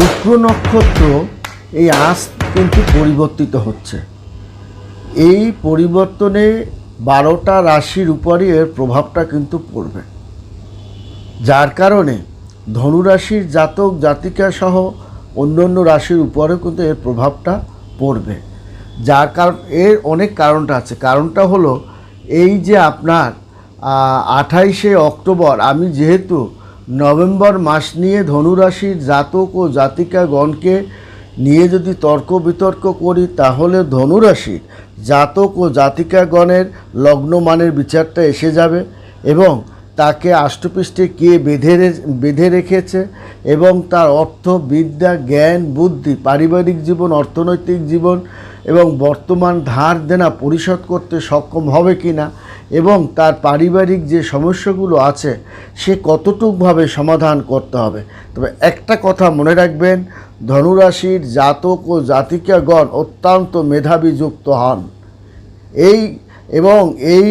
শুক্র নক্ষত্র এই আজ কিন্তু পরিবর্তিত হচ্ছে। এই পরিবর্তনে বারোটা রাশির উপরই এর প্রভাবটা কিন্তু পড়বে। যার কারণে ধনুরাশির জাতক, জাতিকা সহ অন্য অন্য রাশির উপরেও কিন্তু এর প্রভাবটা পড়বে। যার কারণ, এর অনেক কারণটা আছে। কারণটা হলো এই যে আপনার আঠাইশে অক্টোবর আমি যেহেতু নভেম্বর মাস নিয়ে ধনুরাশির জাতক ও জাতিকাগণকে নিয়ে যদি তর্ক বিতর্ক করি, তাহলে ধনুরাশির জাতক ও জাতিকাগণের লগ্নমানের বিচারটা এসে যাবে এবং তাকে আষ্টপৃষ্ঠে কে বেঁধে বেঁধে রেখেছে এবং তার অর্থ বিদ্যা জ্ঞান, বুদ্ধি, পারিবারিক জীবন, অর্থনৈতিক জীবন এবং বর্তমান ধার দেনা পরিশোধ করতে সক্ষম হবে কি না এবং তার পারিবারিক যে সমস্যাগুলো আছে, সে কতটুকভাবে সমাধান করতে হবে? তবে একটা কথা মনে রাখবেন, ধনুরাশির জাতক ও জাতিকাগণ অত্যন্ত মেধাবী যুক্ত হন। এই এবং এই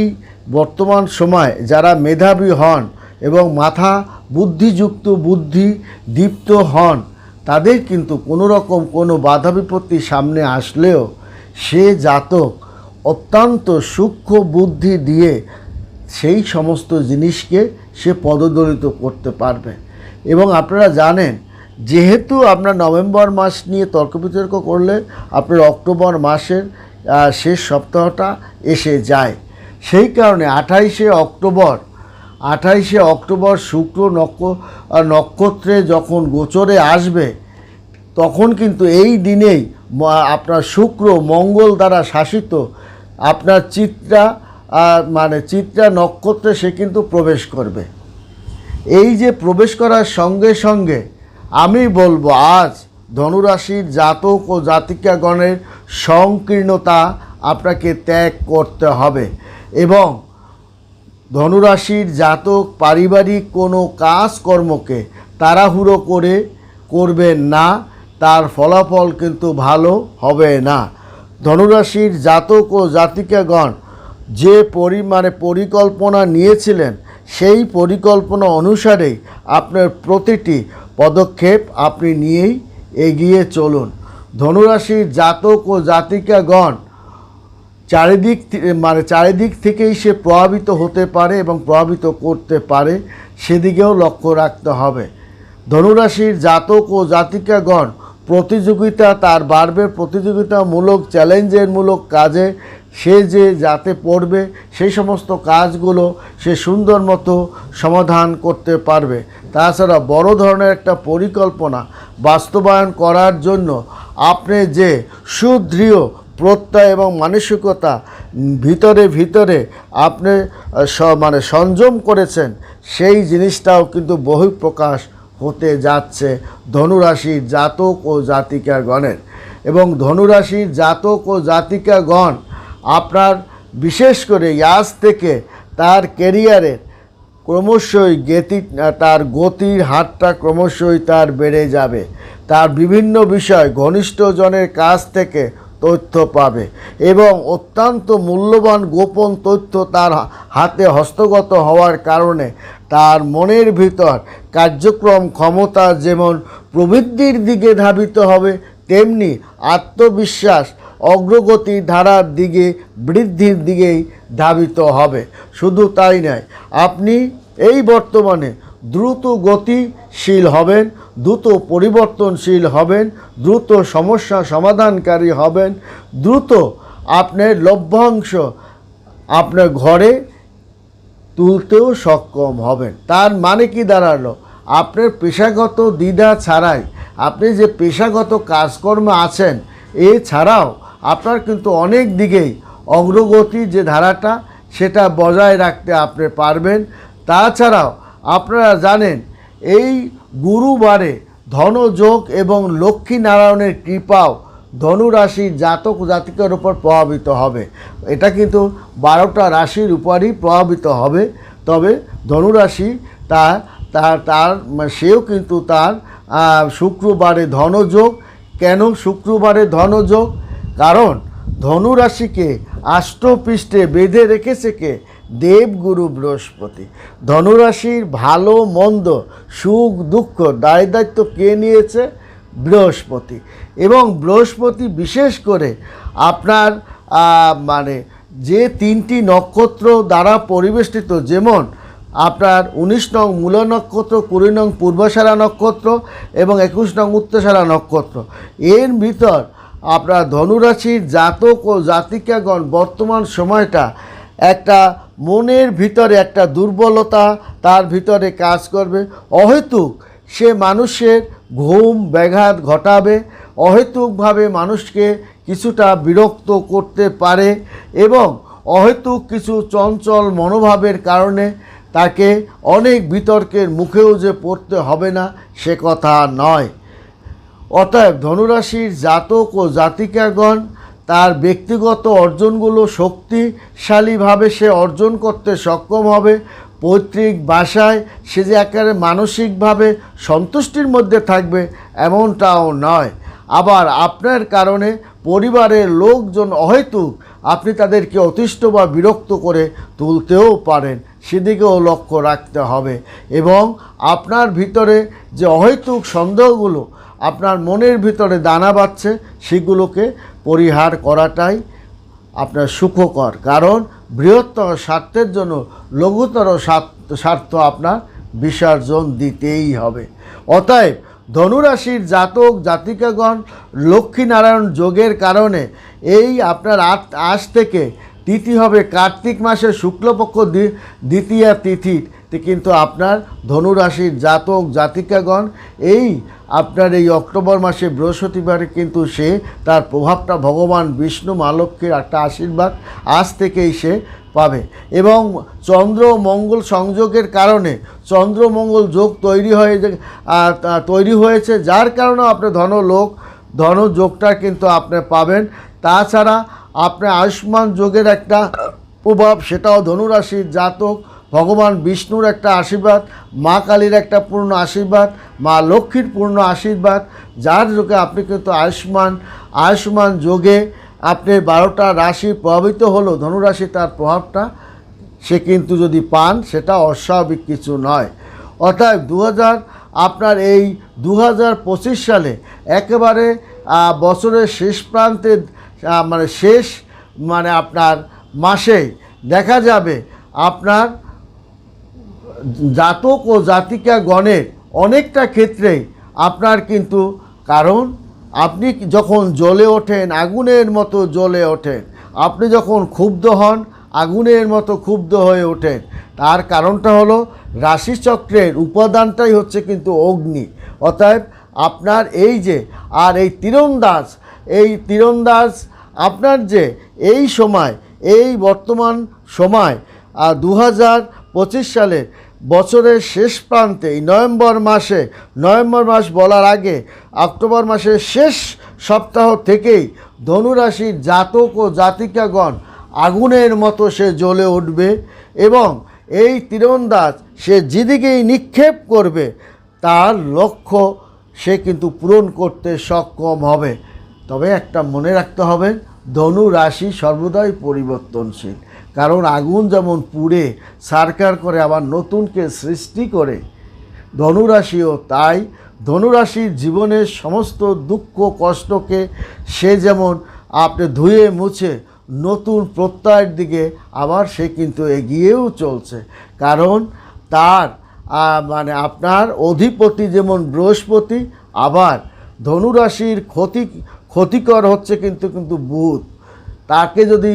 বর্তমান সময় যারা মেধাবী হন এবং মাথা বুদ্ধিযুক্ত, বুদ্ধি দীপ্ত হন, তাদের কিন্তু কোনো রকম কোনো বাধা বিপত্তি সামনে আসলেও সে জাতক অত্যন্ত সূক্ষ্ম বুদ্ধি দিয়ে সেই সমস্ত জিনিসকে সে পদদলিত করতে পারবে। এবং আপনারা জানেন, যেহেতু আপনার নভেম্বর মাস নিয়ে তর্ক বিতর্ক করলে আপনার অক্টোবর মাসের শেষ সপ্তাহটা এসে যায়। সেই কারণে আঠাইশে অক্টোবর আঠাইশে অক্টোবর শুক্র নক্ষ নক্ষত্রে যখন গোচরে আসবে তখন কিন্তু এই দিনেই আপনার শুক্র মঙ্গল দ্বারা শাসিত। আপনার চিত্রা মানে চিত্রা নক্ষত্রে সে কিন্তু প্রবেশ করবে। এই যে প্রবেশ করার সঙ্গে সঙ্গে আমি বলব আজ ধনুরাশির জাতক ও জাতিকাগণের সংকীর্ণতা আপনাকে ত্যাগ করতে হবে এবং ধনুরাশির জাতক পারিবারিক কোনো কাজকর্মকে তাড়াহুড়ো করে করবেন না। তার ফলাফল কিন্তু ভালো হবে না। ধনুরাশির জাতক ও জাতিকাগণ যে পরিমাণে পরিকল্পনা নিয়েছিলেন, সেই পরিকল্পনা অনুসারেই আপনার প্রতিটি পদক্ষেপ আপনি নিয়েই এগিয়ে চলুন। ধনুরাশির জাতক ও জাতিকাগণ চারিদিক মানে চারিদিক থেকেই সে প্রভাবিত হতে পারে এবং প্রভাবিত করতে পারে, সেদিকেও লক্ষ্য রাখতে হবে। ধনুরাশির জাতক ও জাতিকাগণ প্রতিযোগিতা, তার বাড়বে প্রতিযোগিতামূলক চ্যালেঞ্জের মূলক কাজে। সে যে যাতে পড়বে সেই সমস্ত কাজগুলো সে সুন্দর মতো সমাধান করতে পারবে। তাছাড়া বড় ধরনের একটা পরিকল্পনা বাস্তবায়ন করার জন্য আপনি যে সুদৃঢ় প্রত্যয় এবং মানসিকতা ভিতরে ভিতরে আপনি মানে সংযম করেছেন, সেই জিনিসটাও কিন্তু বহিঃপ্রকাশ হতে যাচ্ছে ধনুরাশির জাতক ও জাতিকাগণের। এবং ধনুরাশির জাতক ও জাতিকাগণ আপনার, বিশেষ করে আজ থেকে তার কেরিয়ারের ক্রমশই গতি, তার গতির হারটা ক্রমশই তার বেড়ে যাবে। তার বিভিন্ন বিষয় ঘনিষ্ঠজনের কাছ থেকে তথ্য পাবে এবং অত্যন্ত মূল্যবান গোপন তথ্য তার হাতে হস্তগত হওয়ার কারণে তার মনের ভিতর কার্যক্রম ক্ষমতা যেমন প্রবৃদ্ধির দিকে ধাবিত হবে, তেমনি আত্মবিশ্বাস অগ্রগতির ধারার দিকে, বৃদ্ধির দিকেই ধাবিত হবে। শুধু তাই নয়, আপনি এই বর্তমানে দ্রুত গতিশীল হবেন, দ্রুত পরিবর্তনশীল হবেন, দ্রুত সমস্যা সমাধানকারী হবেন, দ্রুত আপনার লভ্যাংশ আপনার ঘরে তুলতেও সক্ষম হবেন। তার মানে কি দাঁড়াল? আপনার পেশাগত দ্বিধা ছাড়াই আপনি যে পেশাগত কাজকর্মে আছেন এছাড়াও আপনার কিন্তু অনেক দিকেই অগ্রগতির যে ধারাটা, সেটা বজায় রাখতে আপনি পারবেন। তাছাড়াও আপনারা জানেন, এই গুরুবারে ধনযোগ এবং লক্ষ্মী নারায়ণের কৃপাও ধনুরাশির জাতক জাতিকার উপর প্রভাবিত হবে। এটা কিন্তু বারোটা রাশির উপরই প্রভাবিত হবে। তবে ধনুরাশি তার তার মানে সেও কিন্তু তার শুক্রবারে ধনযোগ। কেন শুক্রবারে ধনযোগ? কারণ ধনুরাশিকে আষ্টপৃষ্ঠে বেঁধে রেখেছে কে দেবগুরু বৃহস্পতি। ধনুরাশির ভালো, মন্দ, সুখ, দুঃখ, দায় দায়িত্ব কে নিয়েছে? বৃহস্পতি। এবং বৃহস্পতি বিশেষ করে আপনার মানে যে তিনটি নক্ষত্র দ্বারা পরিবেষ্টিত, যেমন আপনার উনিশ নং মূল নক্ষত্র, কুড়ি নং পূর্বসারা নক্ষত্র এবং একুশ নং উত্তরসারা নক্ষত্র। এর ভিতর আপনার ধনুরাশির জাতক ও জাতিকাগণ বর্তমান সময়টা একটা মনের ভিতরে একটা দুর্বলতা, তার ভিতরে কাজ করবে। অহেতুক সে মানুষের ঘুম ব্যাঘাত ঘটাবে, অহেতুকভাবে মানুষকে কিছুটা বিরক্ত করতে পারে এবং অহেতুক কিছু চঞ্চল মনোভাবের কারণে তাকে অনেক বিতর্কের মুখেও যে পড়তে হবে না, সে কথা নয়। অতএব ধনুরাশির জাতক ও জাতিকাগণ, তার ব্যক্তিগত অর্জনগুলো শক্তিশালীভাবে সে অর্জন করতে সক্ষম হবে। পৈতৃক বাসায় সে যে একেবারে মানসিকভাবে সন্তুষ্টির মধ্যে থাকবে, এমনটাও নয়। আবার আপনার কারণে পরিবারের লোকজন অহেতুক, আপনি তাদেরকে অতিষ্ঠ বা বিরক্ত করে তুলতেও পারেন। সেদিকেও লক্ষ্য রাখতে হবে। এবং আপনার ভিতরে যে অহেতুক সন্দেহগুলো, আপনার মনের ভিতরে দানা বাচ্ছে সেগুলোকে পরিহার করাটাই আপনার সুখকর। কারণ বৃহত্তর স্বার্থের জন্য লঘুতর স্বার্থ আপনার বিসর্জন দিতেই হবে। অতএব ধনুরাশির জাতক, জাতিকাগণ লক্ষ্মীনারায়ণ যোগের কারণে এই আপনার আজ থেকে তিথি হবে কার্তিক মাসের শুক্লপক্ষ দ্বি- দ্বিতীয়া তিথিতে কিন্তু আপনার ধনুরাশির জাতক, জাতিকাগণ, এই আপনার এই অক্টোবর মাসে বৃহস্পতিবারে কিন্তু সে তার প্রভাবটা ভগবান বিষ্ণু মা লক্ষ্মীর একটা আশীর্বাদ আজ থেকেই সে পাবে। এবং চন্দ্র মঙ্গল সংযোগের কারণে, চন্দ্র মঙ্গল যোগ তৈরি হয়ে তৈরি হয়েছে, যার কারণে আপনি ধনলোক ধনযোগটা কিন্তু আপনি পাবেন। তাছাড়া আপনি আয়ুষ্মান যোগের একটা প্রভাব, সেটাও ধনুরাশির জাতক, ভগবান বিষ্ণুর একটা আশীর্বাদ, মা কালীর একটা পূর্ণ আশীর্বাদ, মা লক্ষ্মীর পূর্ণ আশীর্বাদ, যার যোগে আপনি কিন্তু আয়ুষ্মান আয়ুষ্মান যোগে আপনি বারোটা রাশি প্রভাবিত হলো, ধনুরাশি তার প্রভাবটা সে কিন্তু যদি পান, সেটা অস্বাভাবিক কিছু নয়। অর্থাৎ দু হাজার আপনার এই দু হাজার পঁচিশ সালে একেবারে বছরের শেষ প্রান্তে মানে শেষ মানে আপনার মাসে দেখা যাবে আপনার জাতক ও জাতিকা গণের অনেকটা ক্ষেত্রেই আপনার কিন্তু কারণ, আপনি যখন জ্বলে ওঠেন, আগুনের মতো জ্বলে ওঠেন, আপনি যখন ক্ষুব্ধ হন, আগুনের মতো ক্ষুব্ধ হয়ে ওঠেন, তার কারণটা হলো রাশিচক্রের উপাদানটাই হচ্ছে কিন্তু অগ্নি। অতএব আপনার এই যে, আর এই তীরন্দাজ এই তীরন্দাজ, আপনার যে এই সময়, এই বর্তমান সময়, আর দু হাজার পঁচিশ সালে বছরের শেষ প্রান্তে নভেম্বর মাসে, নভেম্বর মাস বলার আগে, অক্টোবর মাসের শেষ সপ্তাহ থেকেই ধনুরাশির জাতক ও জাতিকাগণ আগুনের মতো সে জ্বলে উঠবে এবং এই তীরন্দাজ সে যেদিকেই নিক্ষেপ করবে, তার লক্ষ্য সে কিন্তু পূরণ করতে সক্ষম হবে। তবে একটা মনে রাখতে হবে, ধনু রাশি সর্বদাই পরিবর্তনশীল। কারণ আগুন যেমন পুড়ে, সারকার করে আবার নতুনকে সৃষ্টি করে। ধনুরাশিও তাই ধনুরাশির জীবনের সমস্ত দুঃখ কষ্টকে সে যেমন আপনি ধুয়ে মুছে নতুন প্রত্যয়ের দিকে আবার সে কিন্তু এগিয়েও চলছে। কারণ তার মানে আপনার অধিপতি যেমন বৃহস্পতি, আবার ধনুরাশির ক্ষতি ক্ষতিকর হচ্ছে কিন্তু কিন্তু বুধ তাকে যদি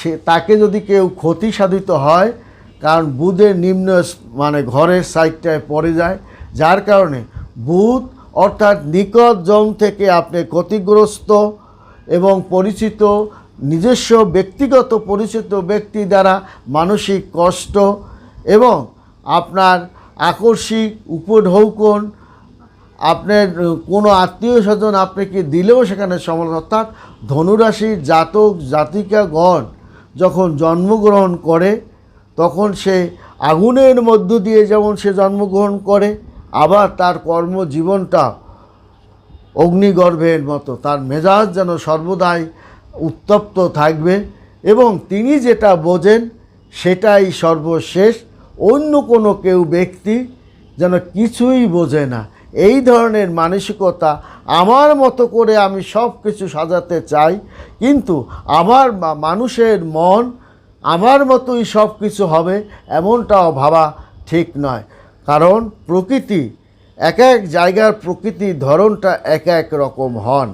সে, তাকে যদি কেউ ক্ষতি সাধিত হয়, কারণ বুধের নিম্ন মানে ঘরের সাইডটায় পড়ে যায়, যার কারণে বুধ অর্থাৎ নিকট জন থেকে আপনি ক্ষতিগ্রস্ত এবং পরিচিত, নিজস্ব ব্যক্তিগত পরিচিত ব্যক্তি দ্বারা মানসিক কষ্ট এবং আপনার আকস্মিক উপঢৌকন আপনার কোনো আত্মীয় স্বজন আপনাকে দিলেও সেখানে সমস্যা অর্থাৎ ধনুরাশির জাতক, জাতিকাগণ যখন জন্মগ্রহণ করে, তখন সে আগুনের মধ্য দিয়ে যেমন সে জন্মগ্রহণ করে, আবার তার কর্মজীবনটা অগ্নিগর্ভের মতো, তার মেজাজ যেন সর্বদাই উত্তপ্ত থাকবে এবং তিনি যেটা বোঝেন সেটাই সর্বশেষ। অন্য কোনো কেউ ব্যক্তি যেন কিছুই বোঝে না। এই ধরনের মানসিকতা আমার মতো করে আমি সব কিছু সাজাতে চাই, কিন্তু আমার মানুষের মন আমার মতোই সব কিছু হবে এমনটাও ভাবা ঠিক নয়। কারণ প্রকৃতি, এক এক জায়গার প্রকৃতির ধরনটা এক এক রকম হন।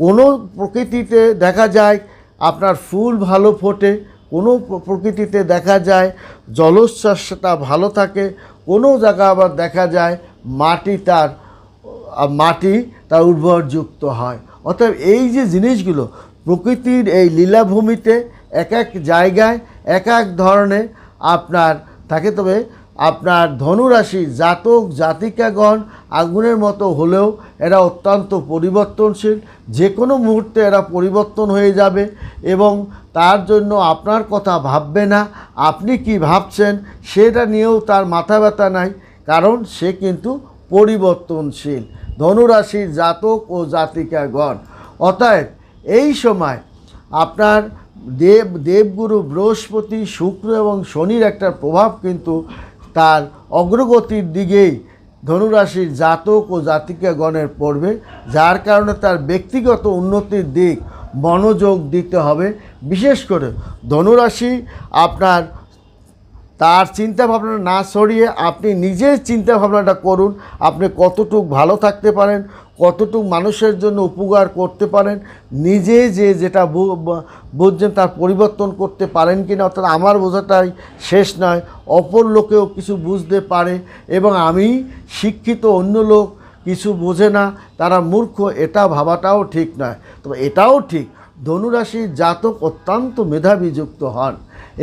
কোনো প্রকৃতিতে দেখা যায় আপনার ফুল ভালো ফোটে, কোনো প্রকৃতিতে দেখা যায় জলোচ্ছ্বাসটা ভালো থাকে, কোনো জায়গা আবার দেখা যায় মাটি তার মাটি তার উর্বরযুক্ত হয়। অতএব এই যে জিনিসগুলো, প্রকৃতির এই লীলাভূমিতে এক এক জায়গায়, এক এক ধরনের আপনার থাকে, তবে আপনার ধনুরাশি জাতক, জাতিকাগণ আগুনের মতো হলেও এরা অত্যন্ত পরিবর্তনশীল। যে কোনো মুহূর্তে এরা পরিবর্তন হয়ে যাবে এবং তার জন্য আপনার কথা ভাববে না। আপনি কি ভাবছেন, সেটা নিয়েও তার মাথা ব্যথা নাই। কারণ সে কিন্তু পরিবর্তনশীল, ধনুরাশির জাতক ও জাতিকাগণ। অতএব এই সময় আপনার দেব, দেবগুরু বৃহস্পতি, শুক্র এবং শনির একটা প্রভাব কিন্তু তার অগ্রগতির দিকেই ধনুরাশির জাতক ও জাতিকাগণের পড়বে, যার কারণে তার ব্যক্তিগত উন্নতির দিক মনোযোগ দিতে হবে। বিশেষ করে ধনুরাশি আপনার তার চিন্তা ভাবনা না সরিয়ে আপনি নিজের চিন্তা ভাবনাটা করুন। আপনি কতটুক ভালো থাকতে পারেন, কতটুক মানুষের জন্য উপকার করতে পারেন, নিজে যে যেটা বুঝছেন তার পরিবর্তন করতে পারেন কি না অর্থাৎ আমার বোঝাটাই শেষ নয়। অপর লোকেও কিছু বুঝতে পারে এবং আমি শিক্ষিত অন্য লোক কিছু বোঝে না, তারা মূর্খ, এটা ভাবাটাও ঠিক নয়। তবে এটাও ঠিক, ধনুরাশির জাতক অত্যন্ত মেধাবীযুক্ত হন।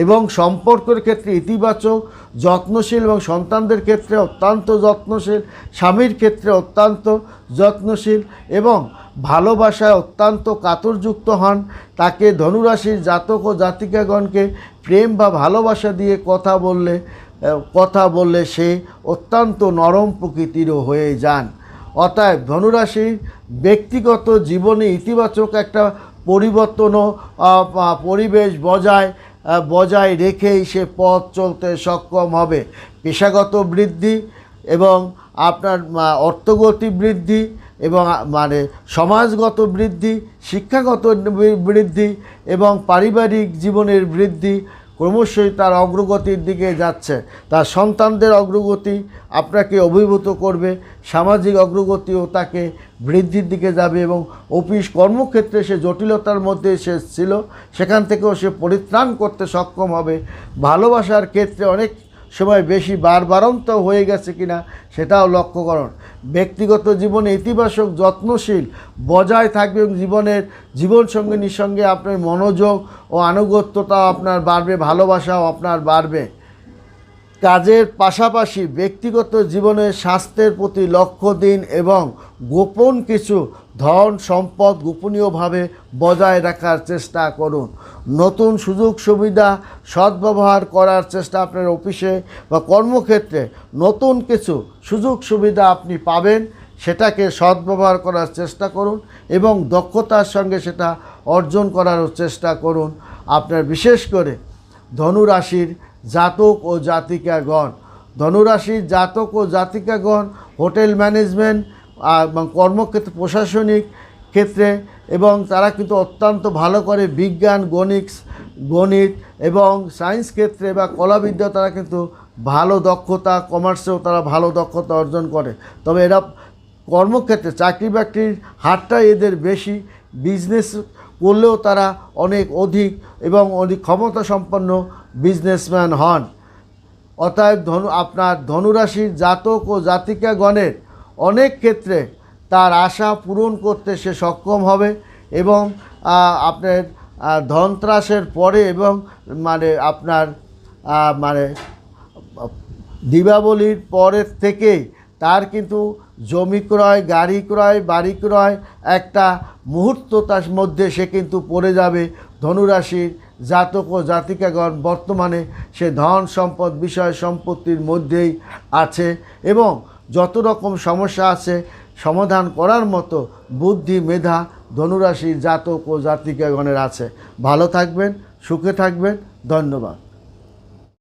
এবং সম্পর্কের ক্ষেত্রে ইতিবাচক যত্নশীল এবং সন্তানদের ক্ষেত্রে অত্যন্ত যত্নশীল স্বামীর ক্ষেত্রে অত্যন্ত যত্নশীল এবং ভালোবাসায় অত্যন্ত কাতরযুক্ত হন। তাকে ধনুরাশির জাতক ও জাতিকাগণকে প্রেম বা ভালোবাসা দিয়ে কথা বললে কথা বললে সে অত্যন্ত নরম প্রকৃতিরও হয়ে যান। অতএব ধনুরাশির ব্যক্তিগত জীবনে ইতিবাচক একটা আহ, পরিবেশ বজায় বজায় রেখেই সে পথ চলতে সক্ষম হবে। পেশাগত বৃদ্ধি এবং আপনার অর্থগতি বৃদ্ধি এবং মানে সমাজগত বৃদ্ধি, শিক্ষাগত বৃদ্ধি এবং পারিবারিক জীবনের বৃদ্ধি ক্রমশই তার অগ্রগতির দিকে যাচ্ছে। তার সন্তানদের অগ্রগতি আপনাকে অভিভূত করবে, সামাজিক অগ্রগতিও তাকে বৃদ্ধির দিকে যাবে এবং অফিস কর্মক্ষেত্রে সে জটিলতার মধ্যে সে ছিল, সেখান থেকেও সে পরিত্রাণ করতে সক্ষম হবে। ভালোবাসার ক্ষেত্রে অনেক সময় বেশি বারবারন্ত হয়ে গেছে কিনা সেটাও লক্ষ্য করুন। ব্যক্তিগত জীবনে ইতিবাচক যত্নশীল বজায় থাকবে এবং জীবনের জীবনসঙ্গিনীর সঙ্গে আপনার মনোযোগ ও আনুগত্যতাও আপনার বাড়বে, ভালোবাসাও আপনার বাড়বে। কাজের পাশাপাশি ব্যক্তিগত জীবনে স্বাস্থ্যের প্রতি লক্ষ্য দিন এবং গোপন কিছু ধন সম্পদ গোপনীয়ভাবে বজায় রাখার চেষ্টা করুন। নতুন সুযোগ সুবিধা সদ্ব্যবহার করার চেষ্টা আপনার অফিসে বা কর্মক্ষেত্রে নতুন কিছু সুযোগ সুবিধা আপনি পাবেন, সেটাকে সদ্ব্যবহার করার চেষ্টা করুন এবং দক্ষতার সঙ্গে সেটা অর্জন করারও চেষ্টা করুন। আপনার বিশেষ করে ধনুরাশির জাতক ও জাতিকাগণ। ধনুরাশির জাতক ও জাতিকাগণ, হোটেল ম্যানেজমেন্ট এবং কর্মক্ষেত্রে প্রশাসনিক ক্ষেত্রে, এবং তারা কিন্তু অত্যন্ত ভালো করে বিজ্ঞান, গণিত গণিত এবং সায়েন্স ক্ষেত্রে বা কলাবিদ্যা তারা কিন্তু ভালো দক্ষতা, কমার্সেও তারা ভালো দক্ষতা অর্জন করে। তবে এরা কর্মক্ষেত্রে চাকরি বাকরির হারটা এদের বেশি, বিজনেস করলেও তারা অনেক অধিক এবং অধিক ক্ষমতা সম্পন্ন বিজনেসম্যান হন। অতএব ধনু আপনার ধনুরাশির জাতক ও জাতিকাগণের অনেক ক্ষেত্রে তার আশা পূরণ করতে সে সক্ষম হবে এবং আপনার ধনত্রাসের পরে এবং মানে আপনার মানে দীপাবলির পরের থেকেই তার কিন্তু জমি ক্রয়, গাড়ি ক্রয়, বাড়ি ক্রয় একটা মুহূর্ত তার মধ্যে সে কিন্তু পড়ে যাবে ধনুরাশির জাতক ও জাতিকাগণ বর্তমানে সে ধন সম্পদ বিষয় সম্পত্তির মধ্যেই আছে এবং যত রকম সমস্যা আছে সমাধান করার মতো বুদ্ধি, মেধা ধনুরাশি জাতক ও জাতিকাগণের আছে। ভালো থাকবেন, সুখে থাকবেন। ধন্যবাদ।